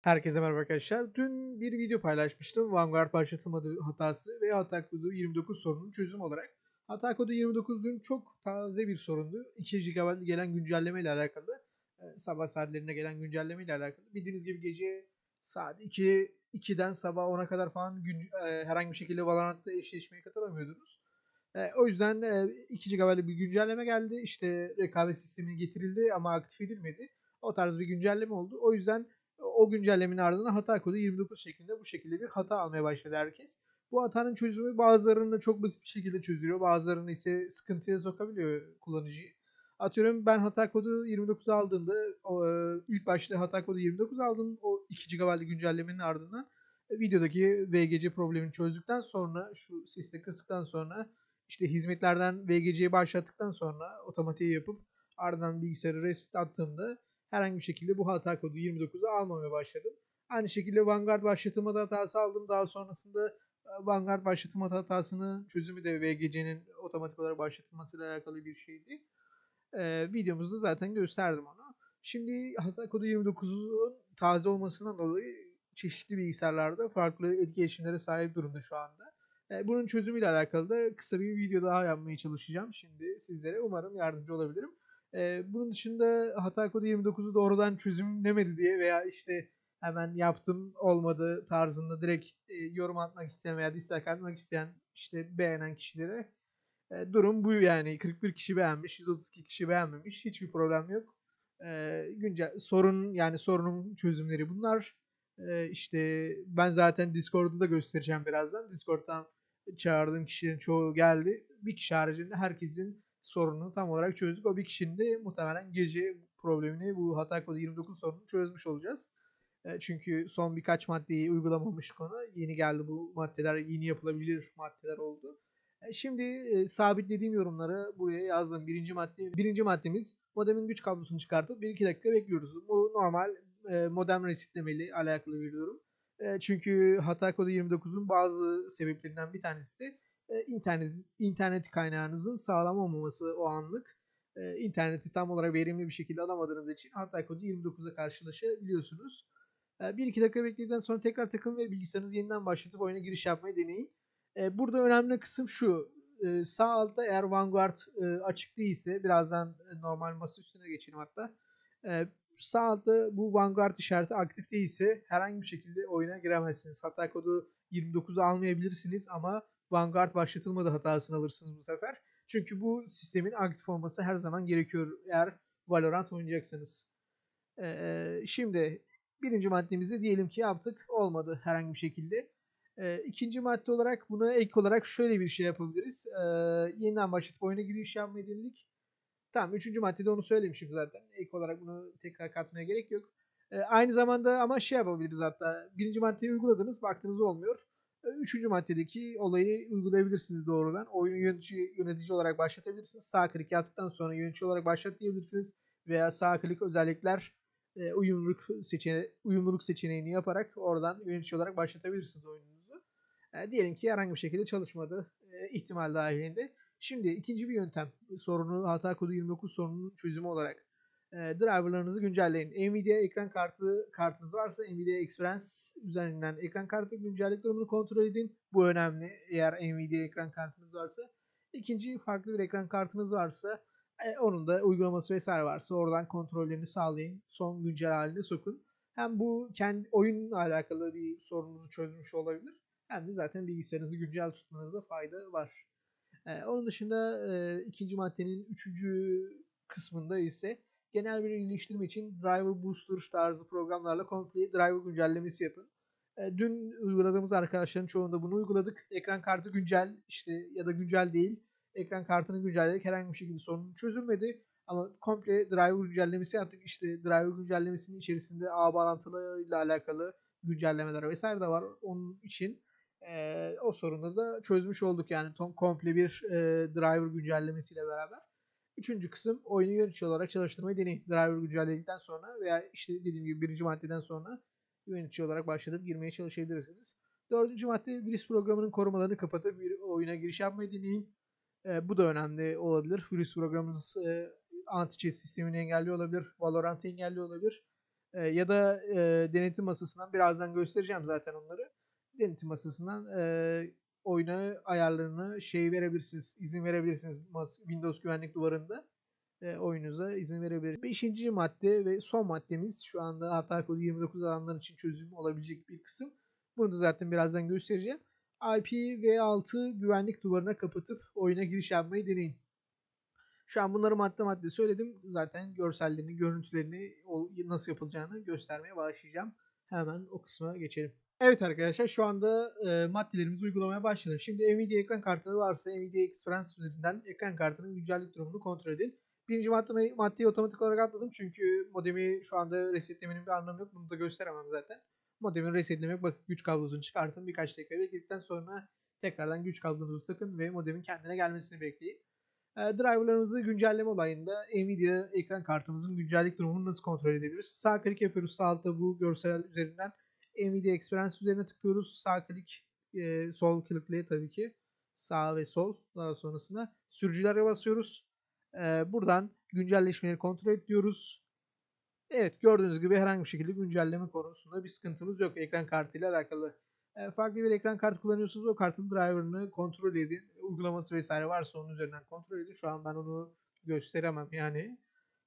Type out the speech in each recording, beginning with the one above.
Herkese merhaba arkadaşlar. Dün bir video paylaşmıştım. Vanguard başlatılmadı hatası ve hata kodu 29 sorunun çözüm olarak. Hata kodu 29 dün çok taze bir sorundu. 2 GB gelen güncelleme ile alakalı. e, Sabah saatlerine gelen güncelleme ile alakalı. Bildiğiniz gibi gece saat 2 2'den sabah 10'a kadar falan gün, e, herhangi bir şekilde Valorant'ta eşleşmeye katılamıyordunuz. E, o yüzden e, 2 GB'lık bir güncelleme geldi. İşte rekabet sistemi getirildi ama aktif edilmedi. O tarz bir güncelleme oldu. O yüzden o güncellemenin ardından hata kodu 29 şeklinde bu şekilde bir hata almaya başladı herkes. Bu hatanın çözümü bazılarını çok basit bir şekilde çözülüyor. Bazılarını ise sıkıntıya sokabiliyor kullanıcıyı. Atıyorum ben hata kodu 29 aldığımda e, ilk başta hata kodu 29 aldım. O 2 GB'lık güncellemenin ardından e, videodaki VGC problemini çözdükten sonra şu sesle kısıktan sonra işte hizmetlerden VGC'yi başlattıktan sonra otomatiğe yapıp ardından bilgisayarı reset attığımda herhangi bir şekilde bu hata kodu 29'u almamaya başladım. Aynı şekilde Vanguard başlatılma hatası aldım. Daha sonrasında e, Vanguard başlatılma hatasının çözümü de VGC'nin otomatik olarak başlatılmasıyla alakalı bir şeydi. Ee, videomuzda zaten gösterdim onu. Şimdi hata kodu 29'un taze olmasından dolayı çeşitli bilgisayarlarda farklı etkileşimlere sahip durumda şu anda. Ee, bunun çözümüyle alakalı da kısa bir video daha yapmaya çalışacağım şimdi sizlere. Umarım yardımcı olabilirim. Ee, bunun dışında hata kodu 29'u doğrudan çözümlemedi diye veya işte hemen yaptım olmadı tarzında direkt e, yorum atmak isteyen veya dislike atmak isteyen işte beğenen kişilere e, durum bu yani 41 kişi beğenmiş 132 kişi beğenmemiş hiçbir problem yok. E, güncel sorun yani sorunun çözümleri bunlar. E, işte ben zaten Discord'da da göstereceğim birazdan. Discord'dan çağırdığım kişilerin çoğu geldi. Bir kişi haricinde herkesin sorununu tam olarak çözdük. O bir kişinin de muhtemelen gece problemini bu hata kodu 29 sorununu çözmüş olacağız. E, çünkü son birkaç maddeyi uygulamamış konu. Yeni geldi bu maddeler, yeni yapılabilir maddeler oldu. E, Şimdi e, sabitlediğim yorumları buraya yazdım. Birinci madde, birinci maddemiz modemin güç kablosunu çıkartıp 1-2 dakika bekliyoruz. Bu normal modem resetlemeli alakalı bir durum. Çünkü hata kodu 29'un bazı sebeplerinden bir tanesi de e, internet, internet kaynağınızın sağlam olmaması o anlık. E, interneti tam olarak verimli bir şekilde alamadığınız için hata kodu 29'a karşılaşabiliyorsunuz. E, 1-2 dakika bekledikten sonra tekrar takın ve bilgisayarınızı yeniden başlatıp oyuna giriş yapmayı deneyin. E, burada önemli kısım şu. E, sağ altta eğer Vanguard e, açık değilse birazdan e, normal masa üstüne geçelim hatta. E, sağ altta bu Vanguard işareti aktif değilse herhangi bir şekilde oyuna giremezsiniz. Hata kodu 29'u almayabilirsiniz ama Vanguard başlatılmadı hatasını alırsınız bu sefer. Çünkü bu sistemin aktif olması her zaman gerekiyor eğer Valorant oynayacaksanız. Ee, şimdi birinci maddemizi diyelim ki yaptık. Olmadı herhangi bir şekilde. Ee, ikinci madde olarak buna ek olarak şöyle bir şey yapabiliriz. Ee, yeniden başlatıp oyuna giriş yapmayı denedik. Tamam üçüncü maddede onu söylemişim zaten. Ek olarak bunu tekrar katmaya gerek yok. Ee, aynı zamanda ama şey yapabiliriz hatta. Birinci maddeyi uyguladınız baktınız olmuyor. Üçüncü maddedeki olayı uygulayabilirsiniz doğrudan. Oyunu yönetici, yönetici olarak başlatabilirsiniz. Sağ klik yaptıktan sonra yönetici olarak başlat diyebilirsiniz. Veya sağ klik özellikler e, uyumluluk, seçene uyumluluk seçeneğini yaparak oradan yönetici olarak başlatabilirsiniz oyununuzu. E, diyelim ki herhangi bir şekilde çalışmadı e, ihtimal dahilinde. Şimdi ikinci bir yöntem sorunu hata kodu 29 sorununun çözümü olarak e, driverlarınızı güncelleyin. Nvidia ekran kartı kartınız varsa Nvidia Experience üzerinden ekran kartı güncellik durumunu kontrol edin. Bu önemli eğer Nvidia ekran kartınız varsa. İkinci farklı bir ekran kartınız varsa e, onun da uygulaması vesaire varsa oradan kontrollerini sağlayın. Son güncel haline sokun. Hem bu kendi oyunla alakalı bir sorununuzu çözmüş olabilir. Hem de zaten bilgisayarınızı güncel tutmanızda fayda var. E, onun dışında e, ikinci maddenin üçüncü kısmında ise genel bir iyileştirme için driver booster tarzı programlarla komple driver güncellemesi yapın. E, dün uyguladığımız arkadaşların çoğunda bunu uyguladık. Ekran kartı güncel işte ya da güncel değil. Ekran kartını güncelledik. Herhangi bir şekilde sorun çözülmedi. Ama komple driver güncellemesi yaptık. İşte driver güncellemesinin içerisinde ağ bağlantılarıyla alakalı güncellemeler vesaire de var. Onun için e, o sorunu da çözmüş olduk yani tom, komple bir e, driver güncellemesiyle beraber. Üçüncü kısım oyunu yönetici olarak çalıştırmayı deneyin. Driver güncelledikten sonra veya işte dediğim gibi birinci maddeden sonra yönetici olarak başlatıp girmeye çalışabilirsiniz. Dördüncü madde virüs programının korumalarını kapatıp bir oyuna giriş yapmayı deneyin. E, bu da önemli olabilir. Virüs programınız e, anti-cheat sistemini engelliyor olabilir. Valorant'ı engelliyor olabilir. E, ya da e, denetim masasından birazdan göstereceğim zaten onları. Denetim masasından e, oyuna ayarlarını şey verebilirsiniz, izin verebilirsiniz Windows güvenlik duvarında e, oyunuza izin verebilir. Beşinci madde ve son maddemiz şu anda hata kodu 29 alanlar için çözüm olabilecek bir kısım. Bunu da zaten birazdan göstereceğim. IPv6 güvenlik duvarına kapatıp oyuna giriş yapmayı deneyin. Şu an bunları madde madde söyledim. Zaten görsellerini, görüntülerini nasıl yapılacağını göstermeye başlayacağım. Hemen o kısma geçelim. Evet arkadaşlar şu anda e, maddelerimizi uygulamaya başladık. Şimdi Nvidia ekran kartı varsa Nvidia Experience üzerinden ekran kartının güncellik durumunu kontrol edin. Birinci maddeyi, maddeyi otomatik olarak atladım çünkü modemi şu anda resetlemenin bir anlamı yok. Bunu da gösteremem zaten. Modemi resetlemek basit. Güç kablosunu çıkartın. Birkaç dakika bekledikten sonra tekrardan güç kablonuzu takın ve modemin kendine gelmesini bekleyin. E, driverlarımızı güncelleme olayında Nvidia ekran kartımızın güncellik durumunu nasıl kontrol edebiliriz? Sağ klik yapıyoruz. Sağ altta bu görsel üzerinden Nvidia Experience üzerine tıklıyoruz. Sağ klik, e, sol klikle tabii ki. Sağ ve sol. Daha sonrasında sürücülere basıyoruz. E, buradan güncelleşmeleri kontrol et diyoruz. Evet gördüğünüz gibi herhangi bir şekilde güncelleme konusunda bir sıkıntımız yok ekran kartıyla alakalı. E, farklı bir ekran kartı kullanıyorsunuz o kartın driver'ını kontrol edin. Uygulaması vesaire varsa onun üzerinden kontrol edin. Şu an ben onu gösteremem yani.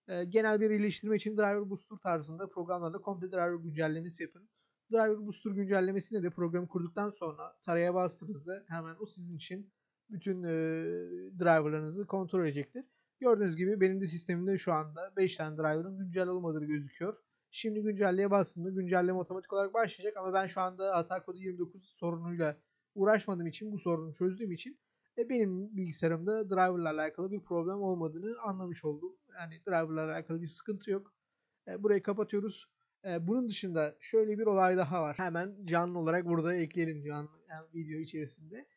E, genel bir iyileştirme için driver booster tarzında programlarda komple driver güncellemesi yapın. Driver booster güncellemesinde de programı kurduktan sonra taraya bastığınızda hemen o sizin için bütün e, driverlarınızı kontrol edecektir. Gördüğünüz gibi benim de sistemimde şu anda 5 tane driver'ın güncel olmadığı gözüküyor. Şimdi güncelleye bastığımda güncelleme otomatik olarak başlayacak ama ben şu anda hata kodu 29 sorunuyla uğraşmadığım için bu sorunu çözdüğüm için e, benim bilgisayarımda driver'la alakalı bir problem olmadığını anlamış oldum. Yani driver'la alakalı bir sıkıntı yok. E, burayı kapatıyoruz. E, bunun dışında şöyle bir olay daha var. Hemen canlı olarak burada ekleyelim canlı yani video içerisinde.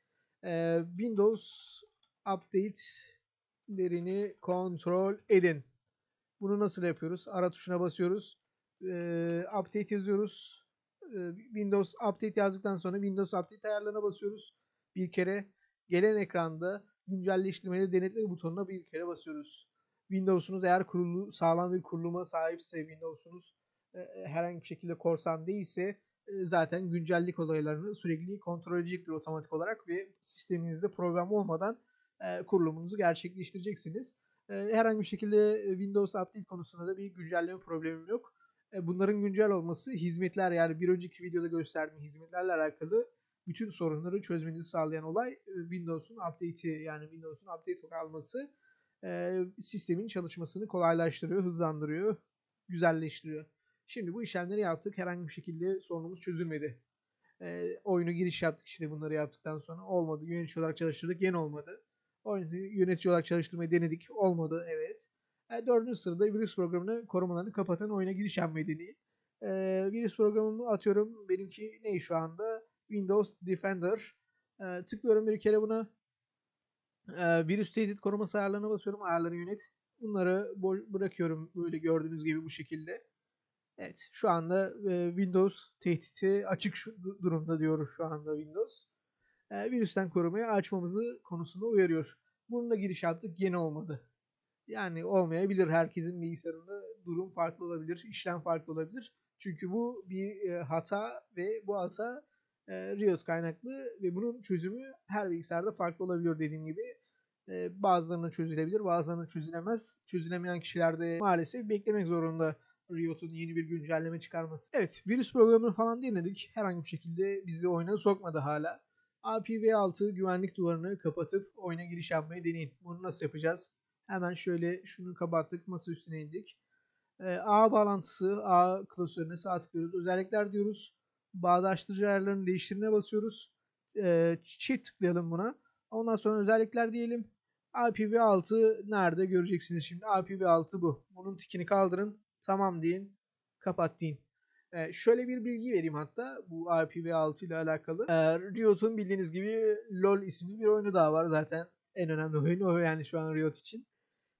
E, Windows Update lerini kontrol edin. Bunu nasıl yapıyoruz? Ara tuşuna basıyoruz. Ee, update yazıyoruz. Ee, Windows Update yazdıktan sonra Windows Update ayarlarına basıyoruz. Bir kere gelen ekranda güncelleştirmeleri denetle butonuna bir kere basıyoruz. Windows'unuz eğer kurulu, sağlam bir kuruluma sahipse Windows'unuz herhangi bir şekilde korsan değilse e, zaten güncellik olaylarını sürekli kontrol edecektir otomatik olarak ve sisteminizde program olmadan e, kurulumunuzu gerçekleştireceksiniz. E, herhangi bir şekilde e, Windows Update konusunda da bir güncelleme problemim yok. E, bunların güncel olması hizmetler yani bir önceki videoda gösterdiğim hizmetlerle alakalı bütün sorunları çözmenizi sağlayan olay e, Windows'un update'i yani Windows'un update alması e, sistemin çalışmasını kolaylaştırıyor, hızlandırıyor, güzelleştiriyor. Şimdi bu işlemleri yaptık. Herhangi bir şekilde sorunumuz çözülmedi. E, oyunu giriş yaptık işte bunları yaptıktan sonra. Olmadı. Yönetici olarak çalıştırdık. Yine olmadı. Oyunu yönetici olarak çalıştırmayı denedik. Olmadı. Evet. E, dördüncü sırada virüs programını korumalarını kapatan oyuna giriş yapmayı deneyin. E, virüs programımı atıyorum. Benimki ne şu anda? Windows Defender. E, tıklıyorum bir kere buna. E, virüs tehdit koruması ayarlarına basıyorum. Ayarları yönet. Bunları bırakıyorum böyle gördüğünüz gibi bu şekilde. Evet şu anda e, Windows tehditi açık şu, durumda diyoruz şu anda Windows. E, virüsten korumayı açmamızı konusunda uyarıyor. Bununla giriş yaptık yine olmadı. Yani olmayabilir. Herkesin bilgisayarında durum farklı olabilir, işlem farklı olabilir. Çünkü bu bir e, hata ve bu hata e, Riot kaynaklı ve bunun çözümü her bilgisayarda farklı olabiliyor dediğim gibi. E, bazılarının çözülebilir, bazılarının çözülemez. Çözülemeyen kişilerde maalesef beklemek zorunda Riot'un yeni bir güncelleme çıkarması. Evet, virüs programını falan denedik. Herhangi bir şekilde bizi oyuna sokmadı hala. IPv6 güvenlik duvarını kapatıp oyuna giriş yapmayı deneyin. Bunu nasıl yapacağız? Hemen şöyle şunu kapattık. Masa üstüne indik. E, ağ bağlantısı, ağ klasörüne sağ tıklıyoruz. Özellikler diyoruz. Bağdaştırıcı ayarlarını değiştirine basıyoruz. E, çift tıklayalım buna. Ondan sonra özellikler diyelim. IPv6 nerede göreceksiniz şimdi. IPv6 bu. Bunun tikini kaldırın. Tamam deyin. Kapat deyin. Ee, şöyle bir bilgi vereyim hatta bu IPv6 ile alakalı. Ee, Riot'un bildiğiniz gibi LoL isimli bir oyunu daha var zaten. En önemli oyun o yani şu an Riot için.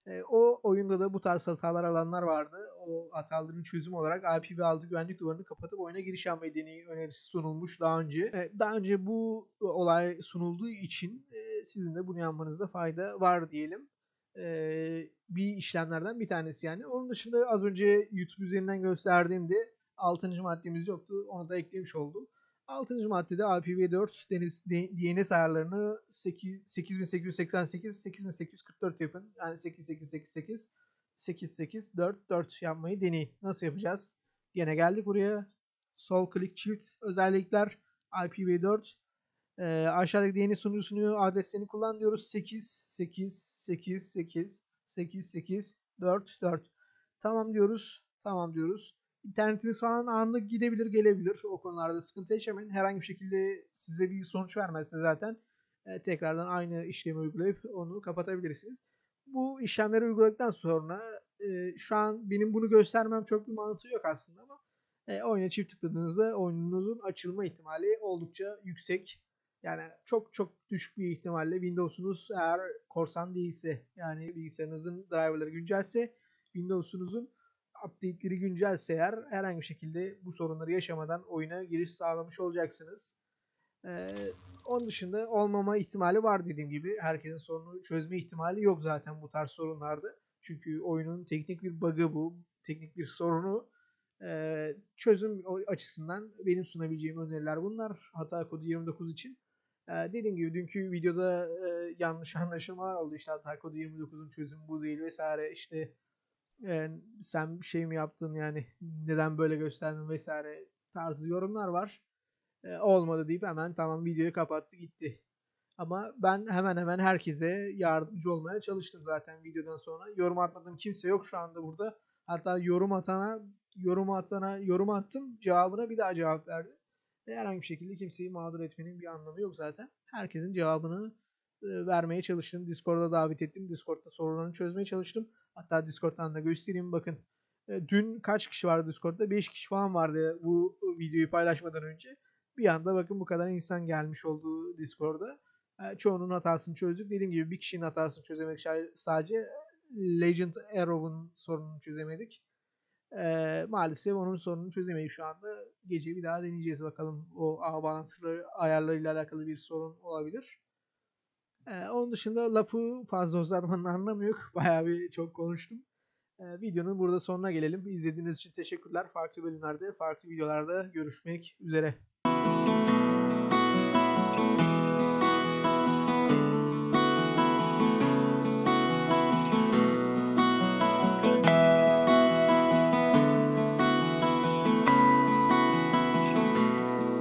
E, o oyunda da bu tarz hatalar alanlar vardı. O hataların çözümü olarak IPv6 güvenlik duvarını kapatıp oyuna giriş yapmayı deneyi önerisi sunulmuş daha önce. E, daha önce bu olay sunulduğu için e, sizin de bunu yapmanızda fayda var diyelim. Ee, bir işlemlerden bir tanesi yani. Onun dışında az önce YouTube üzerinden gösterdiğimde 6. maddemiz yoktu. Onu da eklemiş oldum. 6. maddede IPv4 deniz, DNS ayarlarını 8, 8888 8844 yapın. Yani 8888 8844 yapmayı deneyin. Nasıl yapacağız? Yine geldik buraya. Sol klik çift özellikler IPv4 ee, aşağıdaki DNS sunucusunu adreslerini kullan diyoruz. 8 8 8 8 8 8 4 4 Tamam diyoruz. Tamam diyoruz. İnternetiniz falan anlık gidebilir gelebilir. O konularda sıkıntı yaşamayın. Herhangi bir şekilde size bir sonuç vermezse zaten e, tekrardan aynı işlemi uygulayıp onu kapatabilirsiniz. Bu işlemleri uyguladıktan sonra e, şu an benim bunu göstermem çok bir mantığı yok aslında ama e, oyuna çift tıkladığınızda oyununuzun açılma ihtimali oldukça yüksek. Yani çok çok düşük bir ihtimalle Windows'unuz eğer korsan değilse yani bilgisayarınızın driverları güncelse Windows'unuzun update'leri güncelse eğer herhangi bir şekilde bu sorunları yaşamadan oyuna giriş sağlamış olacaksınız. Ee, onun dışında olmama ihtimali var dediğim gibi. Herkesin sorunu çözme ihtimali yok zaten bu tarz sorunlarda. Çünkü oyunun teknik bir bug'ı bu. Teknik bir sorunu. Ee, çözüm açısından benim sunabileceğim öneriler bunlar. Hata kodu 29 için. Ee, dediğim gibi dünkü videoda e, yanlış anlaşılmalar oldu. İşte kodu 29'un çözümü bu değil vesaire. İşte e, sen bir şey mi yaptın yani neden böyle gösterdin vesaire tarzı yorumlar var. E, olmadı deyip hemen tamam videoyu kapattı gitti. Ama ben hemen hemen herkese yardımcı olmaya çalıştım zaten videodan sonra. Yorum atmadığım kimse yok şu anda burada. Hatta yorum atana, yorum atana, yorum attım. Cevabına bir daha cevap verdim. Ve herhangi bir şekilde kimseyi mağdur etmenin bir anlamı yok zaten. Herkesin cevabını e, vermeye çalıştım. Discord'a davet ettim. Discord'da sorularını çözmeye çalıştım. Hatta Discord'dan da göstereyim bakın. E, dün kaç kişi vardı Discord'da? 5 kişi falan vardı bu videoyu paylaşmadan önce. Bir anda bakın bu kadar insan gelmiş oldu Discord'a. E, çoğunun hatasını çözdük. Dediğim gibi bir kişinin hatasını çözemedik. Sadece Legend Arrow'un sorununu çözemedik. Ee, maalesef onun sorununu çözemeyiz şu anda. Gece bir daha deneyeceğiz bakalım. O ağ bağlantıları ayarlarıyla alakalı bir sorun olabilir. Ee, onun dışında lafı fazla uzatmanın anlamı yok. Bayağı bir çok konuştum. Ee, videonun burada sonuna gelelim. İzlediğiniz için teşekkürler. Farklı bölümlerde, farklı videolarda görüşmek üzere.